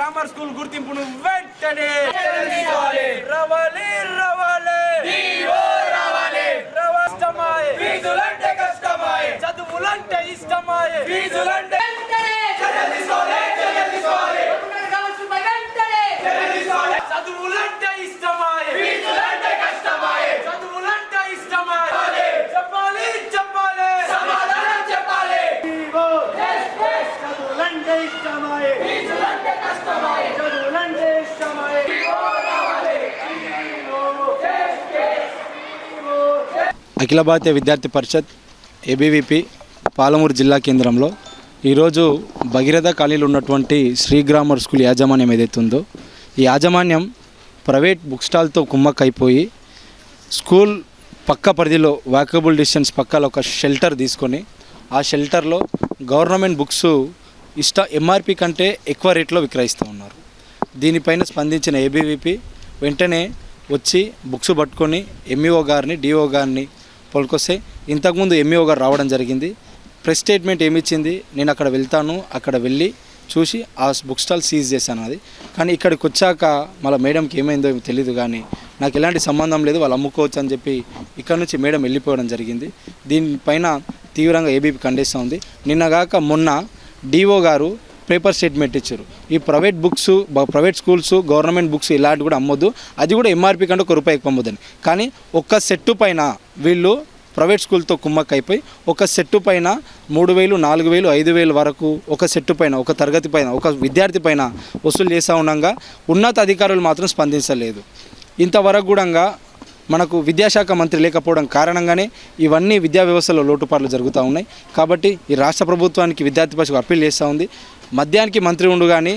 Grammar school గుర్తింపును వెంటనే రవాలి రవాలి రాష్ట్రమాయే చదువులంటే ఇష్టమాయే. ఫీజులంటే అఖిల భారతీయ విద్యార్థి పరిషత్ ఏబీవీపీ పాలమూరు జిల్లా కేంద్రంలో ఈరోజు భగీరథ కాలనీలో ఉన్నటువంటి శ్రీ గ్రామర్ స్కూల్ యాజమాన్యం ఏదైతే ఉందో ఈ యాజమాన్యం ప్రైవేట్ బుక్ స్టాల్తో కుమ్మక్కైపోయి స్కూల్ పక్క పరిధిలో వాకబుల్ డిస్టెన్స్ పక్కల ఒక షెల్టర్ తీసుకొని ఆ షెల్టర్లో గవర్నమెంట్ బుక్స్ ఇష్ట ఎంఆర్పి కంటే ఎక్కువ రేట్లో విక్రయిస్తూ ఉన్నారు. దీనిపైన స్పందించిన ఏబీవీపీ వెంటనే వచ్చి బుక్స్ పట్టుకొని ఎంఈఓ గారిని డిఓ గారిని పలుకొస్తే ఇంతకుముందు ఎంఈఓ గారు రావడం జరిగింది. ప్రెస్ స్టేట్మెంట్ ఏమిచ్చింది? నేను అక్కడ వెళ్తాను అక్కడ వెళ్ళి చూసి ఆ బుక్ స్టాల్ సీజ్ చేశాను అది. కానీ ఇక్కడికి వచ్చాక మళ్ళీ మేడంకి ఏమైందో తెలియదు కానీ నాకు ఎలాంటి సంబంధం లేదు వాళ్ళు అమ్ముకోవచ్చు అని చెప్పి ఇక్కడ నుంచి మేడం వెళ్ళిపోవడం జరిగింది. దీనిపైన తీవ్రంగా ఏబీపీ ఖండిస్తూ ఉంది. నిన్నగాక మొన్న డిఓ గారు పేపర్ స్టేట్మెంట్ ఇచ్చారు. ఈ private books private schools government books ఇలాంటివి కూడా అమ్మొద్దు. అది కూడా ఎంఆర్పి కంటే ఒక రూపాయి ఎక్కువ అమ్మొద్దని కానీ ఒక్క సెట్టు పైన వీళ్ళు ప్రైవేట్ స్కూల్తో కుమ్మక్ అయిపోయి ఒక సెట్టు పైన మూడు వేలు నాలుగు వేలు ఐదు వేలు వరకు ఒక సెట్టు పైన ఒక తరగతి పైన ఒక విద్యార్థి పైన వసూలు చేస్తూ ఉండగా ఉన్నత అధికారులు మాత్రం స్పందించలేదు. ఇంతవరకు కూడా మనకు విద్యాశాఖ మంత్రి లేకపోవడం కారణంగానే ఇవన్నీ విద్యా వ్యవస్థలో లోటుపాట్లు జరుగుతూ ఉన్నాయి. కాబట్టి ఈ రాష్ట్ర ప్రభుత్వానికి విద్యార్థి పరిషత్ అప్పీల్ చేస్తూ ఉంది. మద్యానికి మంత్రి ఉండు కానీ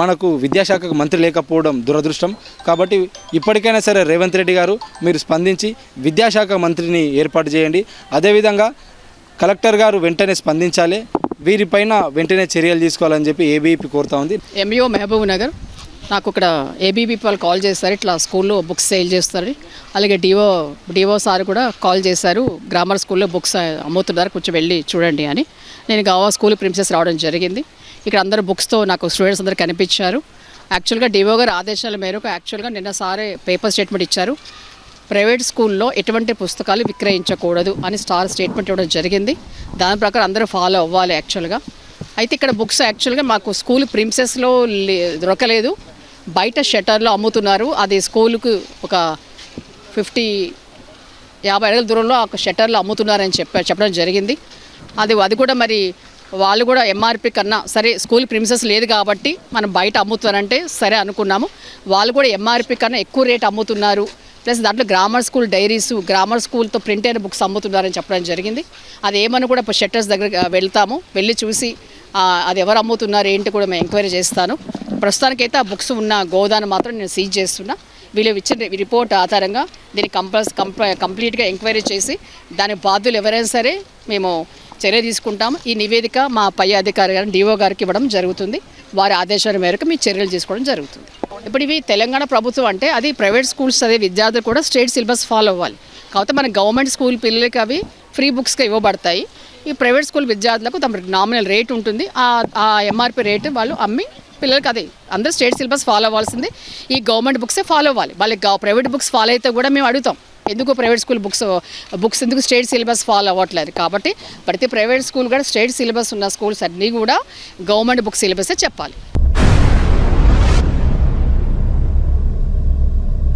మనకు విద్యాశాఖకు మంత్రి లేకపోవడం దురదృష్టం. కాబట్టి ఇప్పటికైనా సరే రేవంత్ రెడ్డి గారు మీరు స్పందించి విద్యాశాఖ మంత్రిని ఏర్పాటు చేయండి. అదేవిధంగా కలెక్టర్ గారు వెంటనే స్పందించాలి. వీరిపైన వెంటనే చర్యలు తీసుకోవాలని చెప్పి ఏబీపీ కోరుతా ఉంది. ఎంఈఓ మహబూబ్ నగర్ నాకు ఇక్కడ ఏబీబీ వాళ్ళు కాల్ చేశారు. ఇట్లా స్కూల్లో బుక్స్ సేల్ చేస్తారు. అలాగే డివో డివో సార్ కూడా కాల్ చేశారు. గ్రామర్ స్కూల్లో బుక్స్ అమ్ముతున్నారు కొంచెం వెళ్ళి చూడండి అని. నేను గావా స్కూల్ ప్రిన్సెస్ రావడం జరిగింది. ఇక్కడ అందరు బుక్స్తో నాకు స్టూడెంట్స్ అందరు కనిపించారు. యాక్చువల్గా డివో గారి ఆదేశాల మేరకు యాక్చువల్గా నిన్న సారే పేపర్ స్టేట్మెంట్ ఇచ్చారు. ప్రైవేట్ స్కూల్లో ఎటువంటి పుస్తకాలు విక్రయించకూడదు అని స్టార్ స్టేట్మెంట్ ఇవ్వడం జరిగింది. దాని ప్రకారం అందరూ ఫాలో అవ్వాలి యాక్చువల్గా అయితే ఇక్కడ బుక్స్ యాక్చువల్గా మాకు స్కూల్ ప్రిన్సెస్లో దొరకలేదు. బయట షట్టర్లో అమ్ముతున్నారు. అది స్కూలుకు ఒక ఫిఫ్టీ యాభై అడుగుల దూరంలో ఒక షట్టర్లో అమ్ముతున్నారని చెప్ప చెప్పడం జరిగింది. అది అది కూడా మరి వాళ్ళు కూడా ఎంఆర్పి కన్నా సరే స్కూల్ ప్రిన్సెస్ లేదు కాబట్టి మనం బయట అమ్ముతున్నారంటే సరే అనుకున్నాము. వాళ్ళు కూడా ఎంఆర్పి కన్నా ఎక్కువ రేట్ అమ్ముతున్నారు. ప్లస్ దాంట్లో గ్రామర్ స్కూల్ డైరీస్ గ్రామర్ స్కూల్తో ప్రింట్ అయిన బుక్స్ అమ్ముతున్నారని చెప్పడం జరిగింది. అది ఏమని కూడా ఇప్పుడు షట్టర్స్ దగ్గర వెళ్తాము. వెళ్ళి చూసి అది ఎవరు అమ్ముతున్నారు ఏంటి కూడా మేము ఎంక్వైరీ చేస్తాను. ప్రస్తుతానికైతే ఆ బుక్స్ ఉన్న గోదాను మాత్రం నేను సీజ్ చేస్తున్నా. వీళ్ళు ఇచ్చిన రిపోర్ట్ ఆధారంగా దీన్ని కంపల్స్ కంప్లీట్గా ఎంక్వైరీ చేసి దాని బాధ్యులు ఎవరైనా సరే మేము చర్య తీసుకుంటాము ఈ నివేదిక మా పై అధికారి గారు డిఓ గారికి ఇవ్వడం జరుగుతుంది. వారి ఆదేశాల మేరకు మీ చర్యలు తీసుకోవడం జరుగుతుంది. ఇప్పుడు ఇవి తెలంగాణ ప్రభుత్వం అంటే అది ప్రైవేట్ స్కూల్స్ చదివే విద్యార్థులు కూడా స్టేట్ సిలబస్ ఫాలో అవ్వాలి. కాకపోతే మన గవర్నమెంట్ స్కూల్ పిల్లలకి అవి ఫ్రీ బుక్స్గా ఇవ్వబడతాయి. ఈ ప్రైవేట్ స్కూల్ విద్యార్థులకు తమ నామినల్ రేట్ ఉంటుంది. ఆ ఆ ఎంఆర్పి రేటు వాళ్ళు అమ్మి పిల్లలకి అదే అందరూ స్టేట్ సిలబస్ ఫాలో అవ్వాల్సింది. ఈ గవర్నమెంట్ బుక్సే ఫాలో అవ్వాలి. వాళ్ళకి ప్రైవేట్ బుక్స్ ఫాలో అయితే కూడా మేము అడుగుతాం. ఎందుకు ప్రైవేట్ స్కూల్ బుక్స్ బుక్స్ ఎందుకు స్టేట్ సిలబస్ ఫాలో అవ్వట్లేదు? కాబట్టి ప్రతి ప్రైవేట్ స్కూల్ కూడా స్టేట్ సిలబస్ ఉన్న స్కూల్స్ అన్నీ కూడా గవర్నమెంట్ బుక్ సిలబసే చెప్పాలి.